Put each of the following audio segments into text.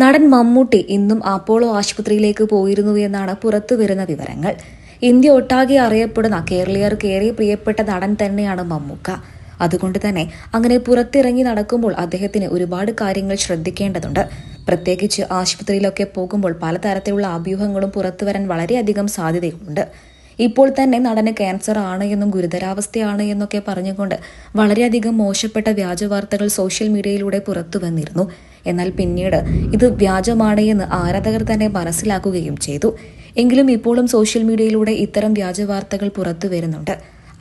നടൻ മമ്മൂട്ടി ഇന്നും അപ്പോളോ ആശുപത്രിയിലേക്ക് പോയിരുന്നു എന്നാണ് പുറത്തു വരുന്ന വിവരങ്ങൾ. ഇന്ത്യ ഒട്ടാകെ അറിയപ്പെടുന്ന കേരളീയർക്ക് ഏറെ പ്രിയപ്പെട്ട നടൻ തന്നെയാണ് മമ്മൂക്ക. അതുകൊണ്ട് തന്നെ അങ്ങനെ പുറത്തിറങ്ങി നടക്കുമ്പോൾ അദ്ദേഹത്തിന് ഒരുപാട് കാര്യങ്ങൾ ശ്രദ്ധിക്കേണ്ടതുണ്ട്. പ്രത്യേകിച്ച് ആശുപത്രിയിലൊക്കെ പോകുമ്പോൾ പലതരത്തിലുള്ള അഭ്യൂഹങ്ങളും പുറത്തു വരാൻ വളരെയധികം സാധ്യതയുണ്ട് ഇപ്പോൾ തന്നെ നടന് ക്യാൻസർ ആണ് എന്നും ഗുരുതരാവസ്ഥയാണ് എന്നൊക്കെ പറഞ്ഞുകൊണ്ട് വളരെയധികം മോശപ്പെട്ട വ്യാജ വാർത്തകൾ സോഷ്യൽ മീഡിയയിലൂടെ പുറത്തു വന്നിരുന്നു. എന്നാൽ പിന്നീട് ഇത് വ്യാജമാണ് എന്ന് ആരാധകർ തന്നെ മനസ്സിലാക്കുകയും ചെയ്തു. എങ്കിലും ഇപ്പോഴും സോഷ്യൽ മീഡിയയിലൂടെ ഇത്തരം വ്യാജ വാർത്തകൾ പുറത്തു വരുന്നുണ്ട്.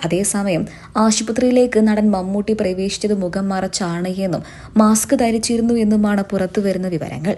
അതേസമയം ആശുപത്രിയിലേക്ക് നടൻ മമ്മൂട്ടി പ്രവേശിച്ചത് മുഖം മറച്ചാണ് എന്നും മാസ്ക് ധരിച്ചിരുന്നു എന്നുമാണ് പുറത്തു വരുന്ന വിവരങ്ങൾ.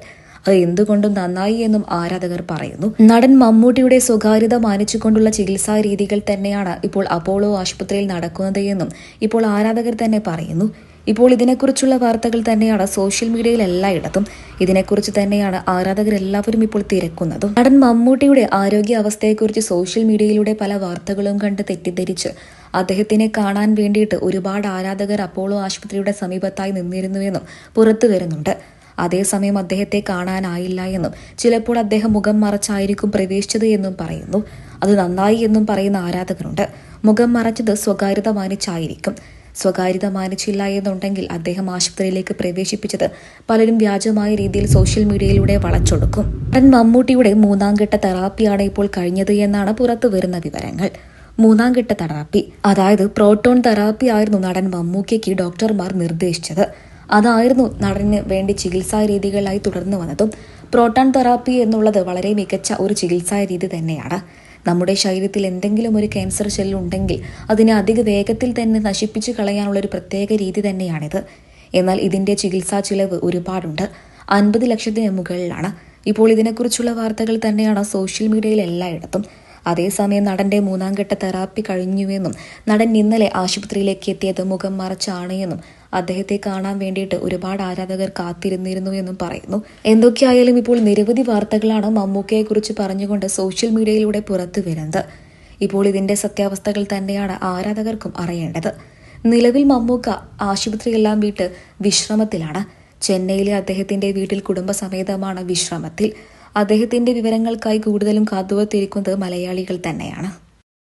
അത് എന്തുകൊണ്ടും നന്നായി എന്നും ആരാധകർ പറയുന്നു. നടൻ മമ്മൂട്ടിയുടെ സ്വകാര്യത മാനിച്ചുകൊണ്ടുള്ള ചികിത്സാ രീതികൾ തന്നെയാണ് ഇപ്പോൾ അപ്പോളോ ആശുപത്രിയിൽ നടക്കുന്നത് എന്നും ഇപ്പോൾ ആരാധകർ തന്നെ പറയുന്നു. ഇപ്പോൾ ഇതിനെക്കുറിച്ചുള്ള വാർത്തകൾ തന്നെയാണ് സോഷ്യൽ മീഡിയയിൽ എല്ലായിടത്തും. ഇതിനെക്കുറിച്ച് തന്നെയാണ് ആരാധകർ എല്ലാവരും ഇപ്പോൾ തിരക്കുന്നതും. നടൻ മമ്മൂട്ടിയുടെ ആരോഗ്യാവസ്ഥയെക്കുറിച്ച് സോഷ്യൽ മീഡിയയിലൂടെ പല വാർത്തകളും കണ്ട് തെറ്റിദ്ധരിച്ച് അദ്ദേഹത്തിനെ കാണാൻ വേണ്ടിയിട്ട് ഒരുപാട് ആരാധകർ അപ്പോളോ ആശുപത്രിയുടെ സമീപത്തായി നിന്നിരുന്നുവെന്നും പുറത്തു വരുന്നുണ്ട്. അതേസമയം അദ്ദേഹത്തെ കാണാനായില്ല എന്നും ചിലപ്പോൾ അദ്ദേഹം മുഖം മറച്ചായിരിക്കും പ്രവേശിച്ചത് എന്നും പറയുന്നു. അത് നന്നായി എന്നും പറയുന്ന ആരാധകരുണ്ട്. മുഖം മറച്ചത് സ്വകാര്യത മാനിച്ചായിരിക്കും. സ്വകാര്യത മാനിച്ചില്ല എന്നുണ്ടെങ്കിൽ അദ്ദേഹം ആശുപത്രിയിലേക്ക് പ്രവേശിപ്പിച്ചത് പലരും വ്യാജമായ രീതിയിൽ സോഷ്യൽ മീഡിയയിലൂടെ വളച്ചൊടുക്കും. നടൻ മമ്മൂട്ടിയുടെ മൂന്നാം ഘട്ട തെറാപ്പിയാണ് ഇപ്പോൾ കഴിഞ്ഞത് എന്നാണ് പുറത്തു വരുന്ന വിവരങ്ങൾ. മൂന്നാം ഘട്ട തെറാപ്പി. അതായത് പ്രോട്ടോൺ തെറാപ്പി ആയിരുന്നു നടൻ മമ്മൂക്കയ്ക്ക് ഡോക്ടർമാർ നിർദ്ദേശിച്ചത്. അതായിരുന്നു നടന് വേണ്ടി ചികിത്സാ രീതികളായി തുടർന്നു വന്നതും പ്രോട്ടോൺ തെറാപ്പി എന്നുള്ളത് വളരെ മികച്ച ഒരു ചികിത്സാ രീതി തന്നെയാണ്. നമ്മുടെ ശരീരത്തിൽ എന്തെങ്കിലും ഒരു ക്യാൻസർ സെല്ലുണ്ടെങ്കിൽ അതിനെ അധിക വേഗത്തിൽ തന്നെ നശിപ്പിച്ചു കളയാനുള്ള ഒരു പ്രത്യേക രീതി തന്നെയാണിത്. എന്നാൽ ഇതിന്റെ ചികിത്സാ ചിലവ് ഒരുപാടുണ്ട്. അൻപത് ലക്ഷത്തിന് മുകളിലാണ്. ഇപ്പോൾ ഇതിനെക്കുറിച്ചുള്ള വാർത്തകൾ തന്നെയാണ് സോഷ്യൽ മീഡിയയിൽ എല്ലായിടത്തും. അതേസമയം നടന്റെ മൂന്നാം ഘട്ട തെറാപ്പി കഴിഞ്ഞുവെന്നും നടൻ ഇന്നലെ ആശുപത്രിയിലേക്ക് എത്തിയത് മുഖം മറച്ചാണ് എന്നും അദ്ദേഹത്തെ കാണാൻ വേണ്ടിയിട്ട് ഒരുപാട് ആരാധകർ കാത്തിരുന്നിരുന്നു എന്നും പറയുന്നു. എന്തൊക്കെയായാലും ഇപ്പോൾ നിരവധി വാർത്തകളാണ് മമ്മൂക്കയെ കുറിച്ച് പറഞ്ഞുകൊണ്ട് സോഷ്യൽ മീഡിയയിലൂടെ പുറത്തു വരുന്നത്. ഇപ്പോൾ ഇതിന്റെ സത്യാവസ്ഥകൾ തന്നെയാണ് ആരാധകർക്കും അറിയേണ്ടത്. നിലവിൽ മമ്മൂക്ക ആശുപത്രിയെല്ലാം വിട്ട് വിശ്രമത്തിലാണ്. ചെന്നൈയിലെ അദ്ദേഹത്തിന്റെ വീട്ടിൽ കുടുംബസമേതമാണ് വിശ്രമത്തിൽ. അദ്ദേഹത്തിന്റെ വിവരങ്ങൾക്കായി കൂടുതലും കാത്തുവത്തിരിക്കുന്നത് മലയാളികൾ തന്നെയാണ്.